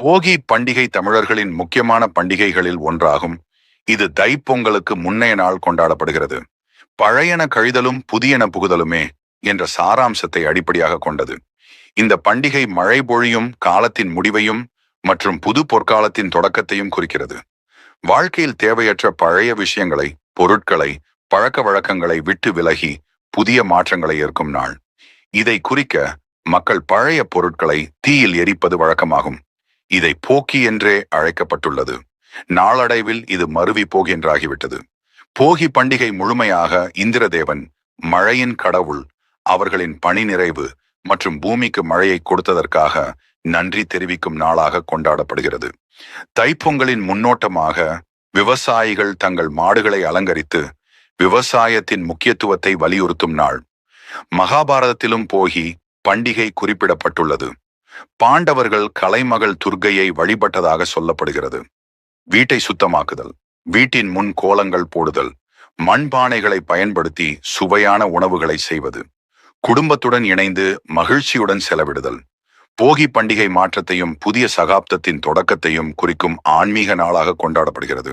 போகி பண்டிகை தமிழர்களின் முக்கியமான பண்டிகைகளில் ஒன்றாகும். இது தைப்பொங்கலுக்கு முன்னைய நாள் கொண்டாடப்படுகிறது. பழையன கழிதலும் புதியன புகுதலுமே என்ற சாராம்சத்தை அடிப்படையாக கொண்டது. இந்த பண்டிகை மழை பொழியும் காலத்தின் முடிவையும் மற்றும் புது பொற்காலத்தின் தொடக்கத்தையும் குறிக்கிறது. வாழ்க்கையில் தேவையற்ற பழைய விஷயங்களை பொருட்களை பழக்க வழக்கங்களை விட்டு விலகி புதிய மாற்றங்களை ஏற்கும் நாள். இதை குறிக்க மக்கள் பழைய பொருட்களை தீயில் எரிப்பது வழக்கமாகும். இதை போக்கி என்றே அழைக்கப்பட்டுள்ளது. நாளடைவில் இது மருவி போகி என்றாகிவிட்டது போகி பண்டிகை முழுமையாக இந்திரதேவன் மழையின் கடவுள் அவர்களின் பணி நிறைவு மற்றும் பூமிக்கு மழையை கொடுத்ததற்காக நன்றி தெரிவிக்கும் நாளாக கொண்டாடப்படுகிறது. தைப்பொங்கலின் முன்னோட்டமாக விவசாயிகள் தங்கள் மாடுகளை அலங்கரித்து விவசாயத்தின் முக்கியத்துவத்தை வலியுறுத்தும் நாள். மகாபாரதத்திலும் போகி பண்டிகை குறிப்பிடப்பட்டுள்ளது. பாண்டவர்கள் கலைமகள் துர்க்கையை வழிபட்டதாக சொல்லப்படுகிறது. வீட்டை சுத்தமாக்குதல் வீட்டின் முன் கோலங்கள் போடுதல் மண்பானைகளை பயன்படுத்தி சுவையான உணவுகளை செய்வது குடும்பத்துடன் இணைந்து மகிழ்ச்சியுடன் செலவிடுதல் போகி பண்டிகை மாற்றத்தையும் புதிய சகாப்தத்தின் தொடக்கத்தையும் குறிக்கும் ஆன்மீக நாளாக கொண்டாடப்படுகிறது.